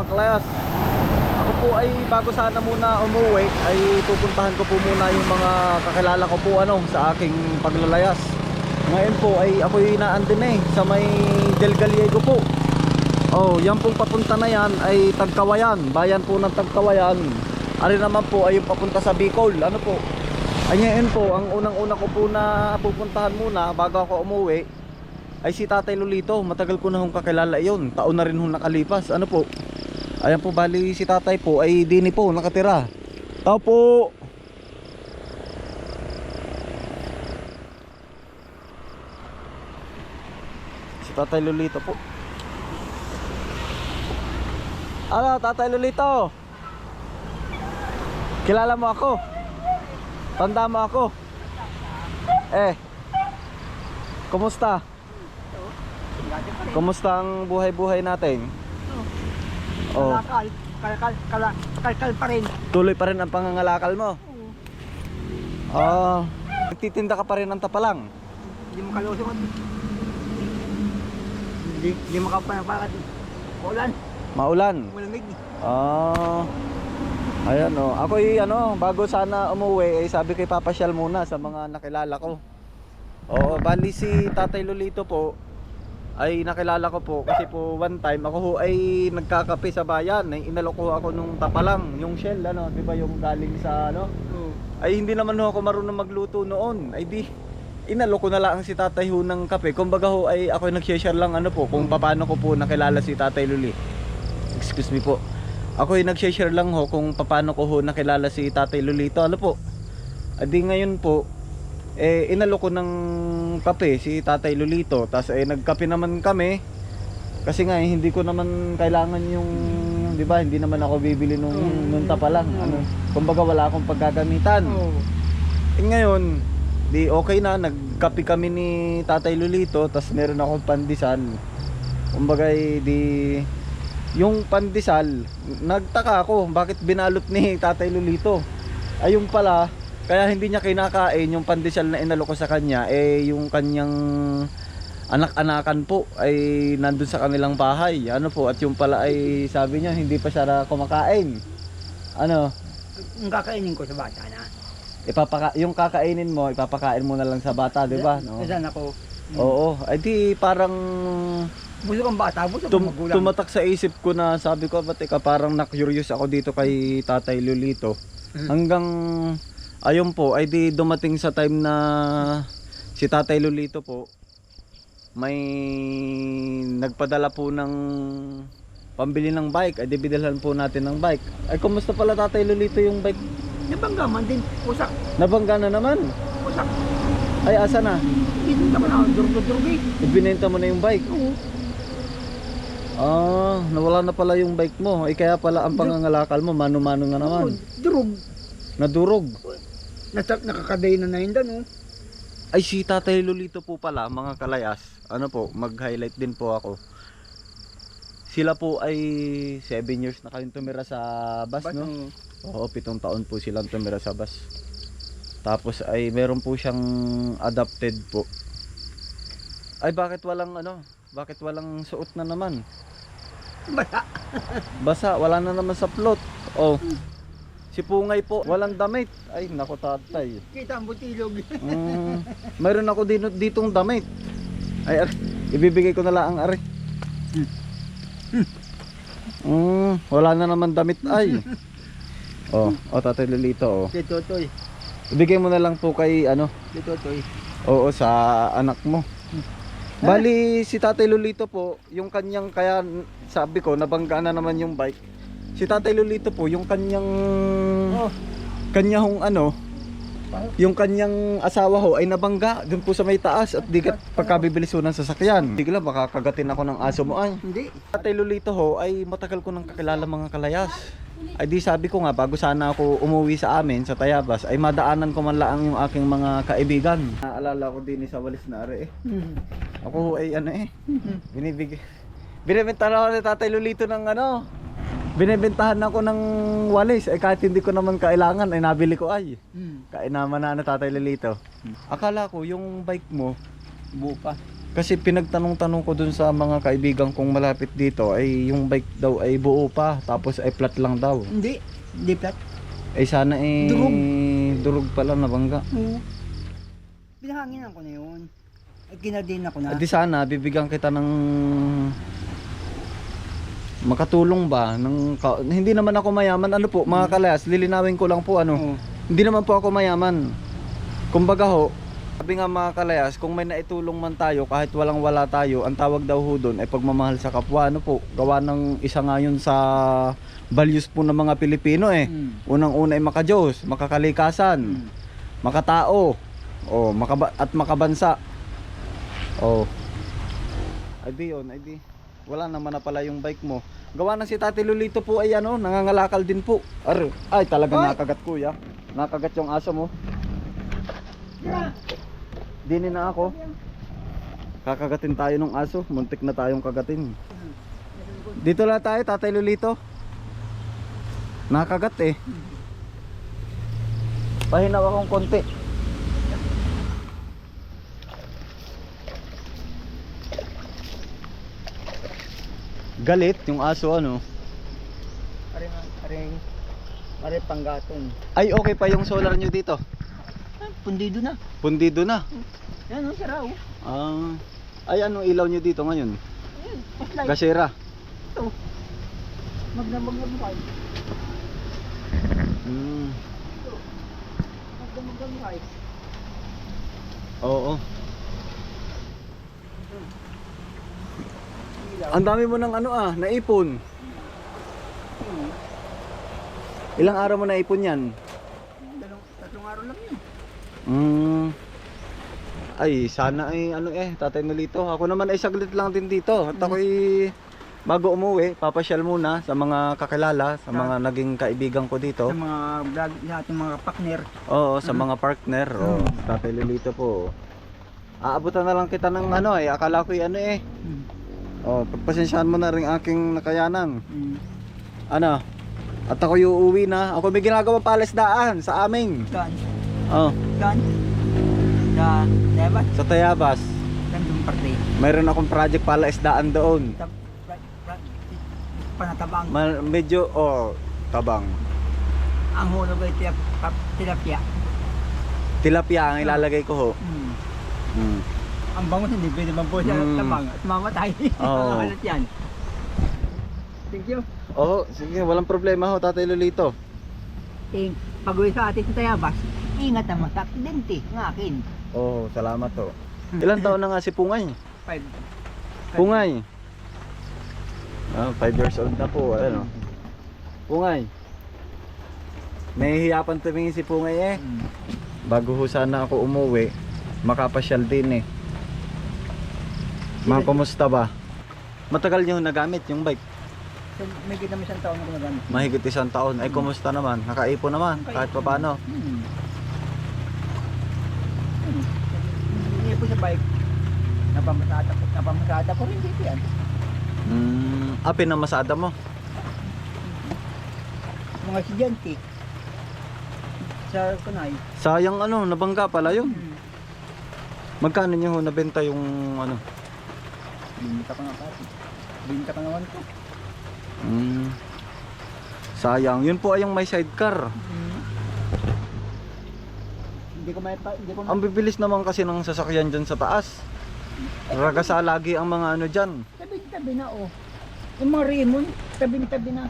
mga kalayas. Ako po ay bago sana muna umuwi ay pupuntahan ko po muna yung mga kakilala ko po ano sa aking paglalayas. Ngayon po ay ako yung naandun eh sa may Del Gallego po. Oh, yan pong papunta na yan ay Tagkawayan, bayan po ng Tagkawayan. Ari naman po ay yung papunta sa Bicol. Ano po? Ay ngayon po, ang unang-una ko po na pupuntahan muna bago ako umuwi ay si Tatay Lolito. Matagal ko na hong kakilala yun. Taon na rin hong nakalipas. Ano po? Ayan po, bali si Tatay po ay dini po nakatira. Tao po! Si Tatay Lolito po. Ano, Tatay Lolito? Kilala mo ako? Tanda mo ako? Eh. Kumusta? Kumusta ang buhay-buhay natin? Oh, Kalakal, kalakal, kalakal, kalakal pa rin. tuloy pa rin ang pangangalakal mo. Ah, nagtitinda ka pa rin ng tapalang. Hindi mo kalusot. Hindi, hindi mo kapanapakat. Ulan, Maulan. malamig. Ah. Ayan oh. Ako ano, bago sana umuwi, eh, sabi kay papasyal muna sa mga nakilala ko. Oo, bali si Tatay Lolito po ay nakilala ko po kasi po one time ako ho ay nagkakape sa bayan. Ay inalok ko ako nung tapalang, yung shell ano, 'di ba yung galing sa ano? Oo. Ay hindi naman ho ako marunong magluto noon. Ay di inalok ko na lang si Tatay ho ng kape. Kumbaga ho ay ako nag-share lang ano po kung paano ko po nakilala si Tatay Luli. Excuse me po. Ako ay nag-share lang ho kung paano ko ho nakilala si Tatay Lulito. Ano po? Adi ngayon po eh inalok ko ng kape si Tatay Lulito. Tapos eh nagkape naman kami. Kasi nga eh, hindi ko naman kailangan yung 'di ba? Hindi naman ako bibili nung Mm. nung tapa lang. Ano, kumbaga wala akong paggagamitan. Oo. Eh ngayon, di okay na, nagkape kami ni Tatay Lulito, tas meron akong pandesal. Kumbaga eh, di yung pandesal, nagtaka ako bakit binalot ni Tatay Lulito. Ayun pala, kaya hindi niya kinakain yung pandesal na inalok ko sa kanya, eh yung kanyang anak-anakan po ay nandun sa kanilang bahay. Ano po, at yung pala ay sabi niya hindi pa siya kumakain. Ano, Ang kakainin ko sa bata na. ipapaka yung kakainin mo, ipapakain mo na lang sa bata, 'di ba? No? Nasaan ako? Oo, ay di parang Busog ang bata, busog ang tum- magulang. tumatak sa isip ko na sabi ko, ba't teka, parang na-curious ako dito kay Tatay Lulito. Mhm. Hanggang ayun po, ay di dumating sa time na si Tatay Lulito po may nagpadala po ng pambili ng bike, ay di bidalhan po natin ng bike. Ay kumusta pala Tatay Lulito yung bike? Nabangga man din. Usak, Nabangga na naman. usak. Ay asa na? Ibinenta mo na yung bike. Oo. Ah, nawala na pala yung bike mo. Eh kaya pala ang pangangalakal mo, mano-mano na Oo, naman. Durug. Nadurog. Nasa, nakakaday na na yun doon. Oh. Ay si Tatay Lolito po pala, mga kalayas. Ano po, mag-highlight din po ako. Sila po ay 7 years na kayong tumira sa bus, Ba't no? ang- Oo, pitong taon po silang tumira sa bus. Tapos ay meron po siyang adopted po. Ay bakit walang ano? Bakit walang suot na naman? Bata. Basa, wala na naman sa plot. Oh. Si Pungay po, walang damit. Ay, nako tatay. Kita ang butilog. Mm, mayroon ako dito, ditong damit. Ay, ar, ibibigay ko na lang ang ari. Mm, wala na naman damit ay. Oh, oh tatay Lolito oh. Si Totoy. Ibigay mo na lang po kay ano, Si Totoy. oo sa anak mo. Bali si Tatay Lolito po, yung kanyang kaya sabi ko nabangga na naman yung bike. Si Tatay Lolito po, yung kanyang Oh. kanya hong ano, yung kanyang asawa ho ay nabangga dun po sa may taas at di ka pagkabibilis ho ng sasakyan. Bigla baka kagatin ako ng aso mo ay. Hindi. Tatay Lolito ho ay matagal ko nang kakilala mga kalayas. Ay di sabi ko nga bago sana ako umuwi sa amin sa Tayabas ay madaanan ko man lang yung aking mga kaibigan. Naalala ko din sa walis na are eh. Mhm. Ako ho ay ano eh. Binibigay. Binibentahan ako ni Tatay Lolito ng ano. Binibentahan ako ng walis ay kahit hindi ko naman kailangan ay nabili ko ay. Hmm. Kain naman na ano Tatay Lolito. Akala ko yung bike mo Buo pa. Kasi pinagtanong-tanong ko dun sa mga kaibigan kong malapit dito ay yung bike daw ay buo pa tapos ay flat lang daw. Hindi. Hindi plat. Ay sana eh Durog. durog pala nabangga. Oo. Pinahanginan ko na yun. Ay, kinadin ako na. Di sana bibigyan kita ng makatulong ba ng ka- hindi naman ako mayaman. Ano po mga kalayas lilinawin ko lang po ano. Oo. hindi naman po ako mayaman. Kumbaga ho sabi nga mga kalayas kung may naitulong man tayo kahit walang wala tayo ang tawag daw ho doon ay pagmamahal sa kapwa. Ano po gawa ng isa nga yun sa values po ng mga Pilipino eh. Mm. unang una ay makajos makakalikasan Mm. makatao oh makaba at makabansa. Oh ay di yun ay di wala naman na pala yung bike mo. Gawa ng si Tati Lolito po ay ano nangangalakal din po. Ar ay talaga Ay! nakagat kuya. Nakagat yung aso mo. Dini na ako. Kakagatin tayo ng aso. Muntik na tayong kagatin. Dito lang tayo Tatay Lolito. Nakagat eh. Pahinaw akong konti galit yung aso ano Aring, aring, aring panggatong. ay okay pa yung solar nyo dito Ah, pundido na. pundido na Yan o, sira o. ah ay anong ilaw nyo dito ngayon Ayan, flashlight. gasera Ito. Magdamag na buhay. mm, Magdamag na buhay. oo ang dami mo ng ano ah naipon Hmm. ilang araw mo naipon yan Dalawang, tatlong araw lang yun. Mm. Ay, sana ay ano eh, tatay Nolito. Ako naman ay saglit lang din dito. At ako ay bago umuwi, papasyal muna sa mga kakilala, sa mga naging kaibigan ko dito. Sa mga vlog, lahat ng mga partner. Oo, sa mga partner. Oh, tatay Lolito po. Aabutan na lang kita ng ano eh, akala ko ano eh. Oh, pagpasensyahan mo na rin aking nakayanan. Hmm. Ano? At ako yung uuwi na. Ako may ginagawa palasdaan sa amin. Saan? Oh, Saan? Sa Tebas? sa Tayabas. Yung parte? Mayroon akong project palasdaan doon. Sa pra- pra- panatabang. Ma- medyo oh tabang. Ang hulog ay tilapia. Tilapia ang ilalagay ko ho. Hmm. Mm. Ang bangus hindi pwede man po siya Hmm. tabang at mamatay. Oo. Halat yan. Thank you. Oh, sige, walang problema ho, Tatay Lolito. Eh, pag uwi sa atin sa Tayabas, ingat naman sa aksidente ng akin. Oh, salamat ho. Ilan taon na nga si Pungay? Five. Pungay. Ah, 5 years old na po, ano. Pungay. Nahihiya pang tumingin si Pungay eh. Hmm. Bago ho sana ako umuwi, makapasyal din eh. Mga kumusta ba? Matagal niyo nagamit yung bike? So, may kita mo isang taon na gumagamit. Mahigit isang taon. Ay, kumusta naman? Nakaipon naman, kahit pa paano. Hmm. Hindi po sa bike. Napamasada ko, napamasada ko rin dito yan. Mm, ah, pinamasada mo. Mga estudyante. Sa Kunay. Sayang ano, nabangga pala yun. Hmm. Magkano niyo ho nabenta yung ano? Binta ka nga pati. Binta ka naman ko. Mm, sayang. Yun po ay yung may sidecar. Hmm. Hindi ko may pa, hindi ko Ang bibilis naman kasi ng sasakyan dyan sa taas. Ragasa lagi ang mga ano dyan. Tabi-tabi na oh. Yung mga rimon, tabi-tabi na.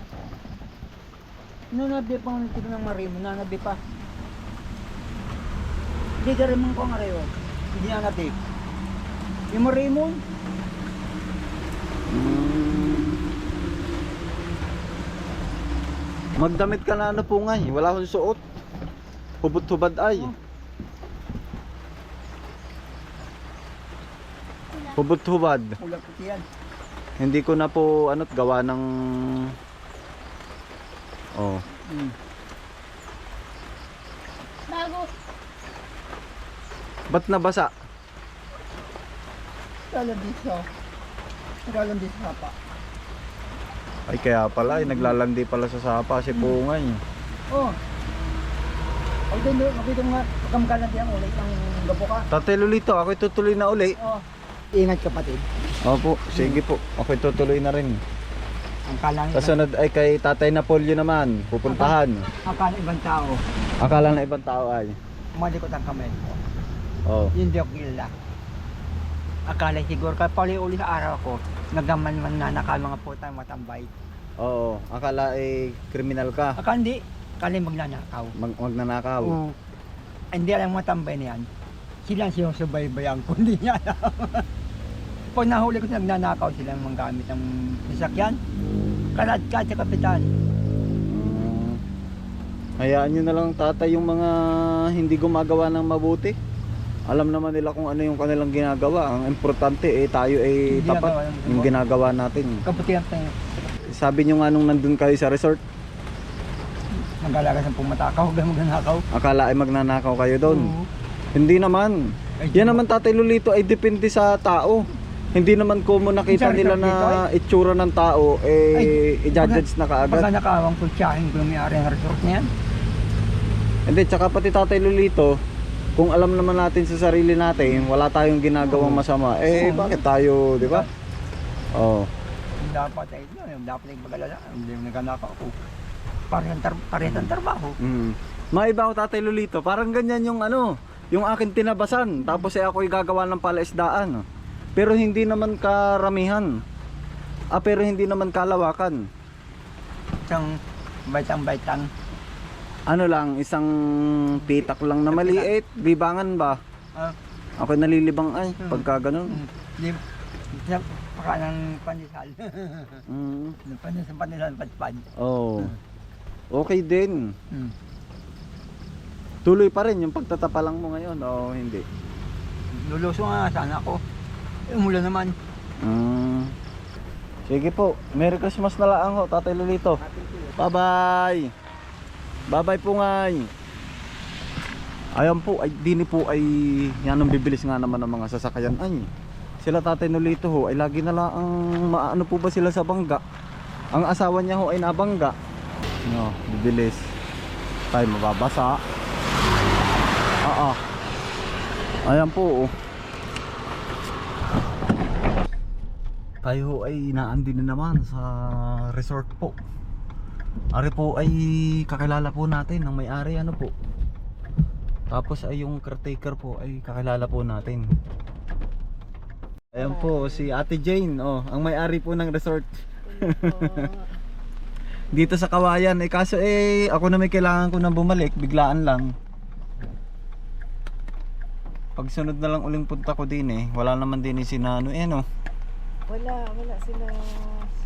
Nanabi pa ang tipo ng mga rimon, nanabi pa. Hindi ka rimon ko nga rin oh. Hindi nanabi. Yung mga rimon, Mm. Magdamit ka na ano po nga eh. Wala akong suot. Hubot-hubad ay. Hubot-hubad. yan. Hindi ko na po ano't gawa ng Oh. Hmm. Bago. Ba't nabasa? Siya. Lalandi sa pa. Ay kaya pala, ay naglalandi pala sa sapa si Pungay. Oh. Ay, doon makita nga, kamkalan diyan ulit ng gabo ka. Tate Lolito, ako tutuloy na uli. Oh, Ingat kapatid. Opo, sige po. Ako'y tutuloy na rin. Ang kala ng Kasunod ay kay Tatay Napolyo naman, pupuntahan. ang kala ng ibang tao, Akala na ibang tao ay. malikot ang kamay. Oh. Hindi ako kilala. Akala siguro ka pali uli sa araw ko, nagaman man na naka mga putang matambay. Oo, akala ay kriminal ka. Akala hindi, akala magnanakaw. Mag magnanakaw. Oo. Hindi alam mga tambay na yan. Sila ang sinusubaybayan ko, hindi niya. Pag nahuli ko na nagnanakaw sila mga gamit ng sasakyan, kalat ka sa kapitan. Hayaan nyo na lang tatay yung mga hindi gumagawa ng mabuti. Alam naman nila kung ano yung kanilang ginagawa. Ang importante eh tayo ay Yung tapat ginagawa ng- yung ginagawa natin. Kaputihan pa Sabi nyo nga nung nandun kayo sa resort, nag-alaga sa pumatakaw, magnanakaw. akala ay magnanakaw kayo doon. Oo. Hindi naman. Ay, Yan naman tatay Lolito ay depende sa tao. Hindi naman ko mo nakita nila na itsura ng tao eh i-judge na Pagka kaagad. nakawang ko tiyahin ko yung may-ari ng resort na yan. Hindi, tsaka pati tatay Lolito, kung alam naman natin sa sarili natin, wala tayong ginagawang masama, eh Oo. bakit tayo, di ba? Oh. Dapat ay yun, dapat ay mag-alala. Hindi yung nagnanakaw ko. Parehang tar- parehang trabaho. Mm. Maiba ko tatay Lolito, parang ganyan yung ano, yung akin tinabasan, tapos eh ako'y gagawa ng palaisdaan. Pero hindi naman karamihan. Ah, pero hindi naman kalawakan. Isang baitang-baitang. Ano lang, isang pitak lang na maliit, bibangan ba? Ah, Ako nalilibang ay, Hmm. pagka ganun. mm, di, sa paka ng pandesal. Mm. Ng pandesal, pandesal, padpad. Oh. Okay din. Mm. Tuloy pa rin yung pagtatapa lang mo ngayon o hindi? Luluso nga sana ako. Eh, umulan naman. Mm. Sige po. Merry Christmas na lang ho, Tatay Lolito. Bye-bye. Bye-bye po ngay. Ayan po, ay dini po ay yan ang bibilis nga naman ng mga sasakyan. Ay, sila Tatay Lolito ho ay lagi na lang ang maano po ba sila sa bangga. Ang asawa niya ho ay nabangga. No, bibilis. Tayo mababasa. Oo. Ayan po. Oh. Tayo ay naandin na naman sa resort po. Ari po ay kakilala po natin ng may-ari ano po. Tapos ay yung caretaker po ay kakilala po natin. Ayan po si Ate Jane, oh, ang may-ari po ng resort. Dito sa Kawayan, eh kaso eh ako na may kailangan ko na bumalik, biglaan lang. Pagsunod na lang uling punta ko din eh, wala naman din eh si Nano eh no. Wala, wala sila,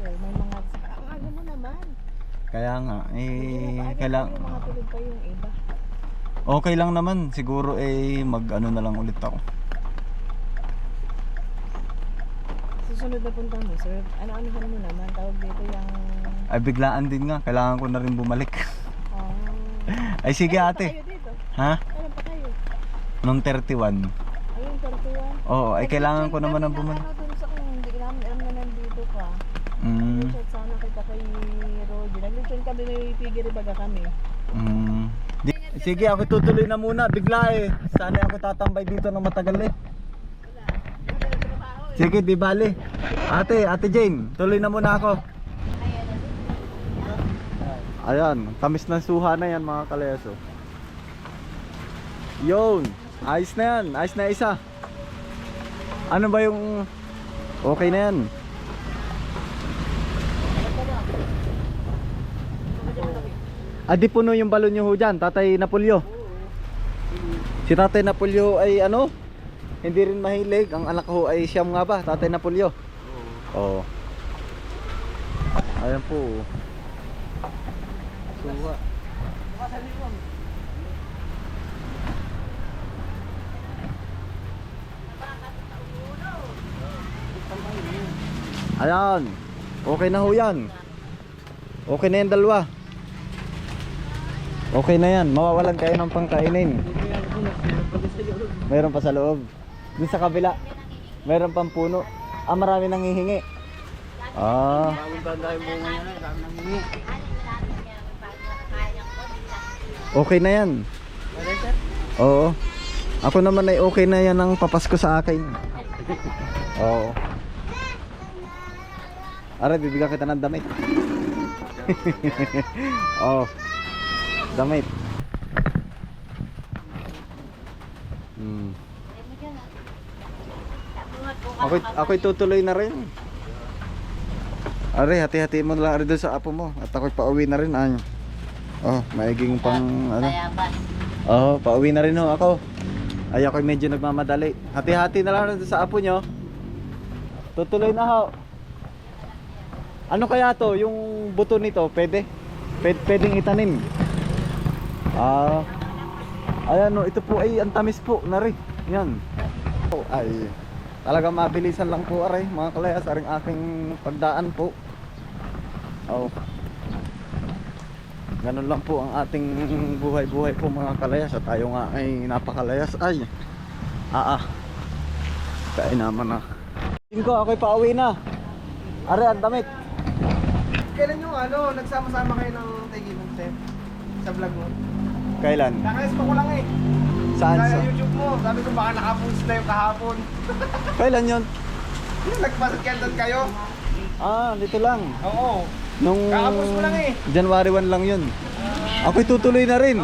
sir. May mga, ang ano mo naman. Kaya nga, eh, kailang, Yung mga tulog pa yung iba. okay lang naman, siguro eh, mag ano na lang ulit ako. Susunod na punta mo, sir. Ano-anuhan mo naman. Tawag dito yung... Ay biglaan din nga, kailangan ko na rin bumalik. Oh. Ay sige Kailan ate, kayo dito? ha? Kailan pa kayo? Nung 31. Ayun, 31. Oo, ay kailangan ko naman ng bumalik. Ano, dun sa kung hindi namin alam na nandito ka. Mm, Nag-chat sana kita kay Roddy. Nag-chat kami, may pigiri baga kami. mm. Sige, ako tutuloy na muna, bigla eh. Sana ako tatambay dito ng matagal eh. Sige, di bali. Ate, Ate Jane, tuloy na muna ako. Ayan, tamis ng suha na yan mga kaleso. Yun, ayos na yan, ayos na isa. Ano ba yung okay na yan? Adi puno yung balon nyo ho dyan, Tatay Napolyo. Si Tatay Napolyo ay ano? Hindi rin mahilig. Ang anak ko ay siyam nga ba, Tatay Napolyo? Oo. Ayan po. Suwa. Ayan. Okay na ho yan. Okay na yan dalawa. Okay na yan. Mawawalan kayo ng pangkainin. Meron pa sa loob. Doon sa kabila. Meron pang puno. Ah, marami nang hihingi. Ah. Okay na yan. Oo. Ako naman ay okay na yan ang papasko sa akin. Oo. Are, bibigyan kita ng damit. Oo. Damit. Hmm. Ako'y, ako'y tutuloy na rin. Are, hati-hati mo lang are doon sa apo mo. At ako'y pauwi na rin. Ay. Oh, maiging pang ano. Oo, pauwi na rin ho ako. Ay ako'y medyo nagmamadali. Hati-hati na lang sa apo nyo. Tutuloy na ho. Ano kaya to? Yung buto nito, pwede? Pwede pwedeng itanim. Ah. ayan no, ito po ay antamis po na. Yan. Oh, ay talagang mabilisan lang po aray mga kalayas aring aking pagdaan po. Oh. Ganun lang po ang ating buhay-buhay po mga kalayas at tayo nga ay napakalayas ay. Ah ah. Kaya naman na. Tingko ako'y pauwi na. Are ang damit. Kailan yung ano, nagsama-sama kayo ng Taigilan Chef? Sa vlog mo? Kailan? Nakayas pa ko lang eh. Saan? Sa Sa? YouTube mo. Sabi ko baka nakapost na yung kahapon. Kailan yon? Yung nagpasat doon kayo? Ah, dito lang. Oo. Nung Kakapos mo lang eh. January 1 lang yun. Ako'y tutuloy na rin.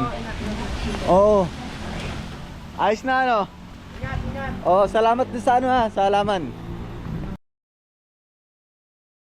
Oo. Ayos na ano? Ingat, ingat. Oo, salamat din sa ano ha, sa alaman.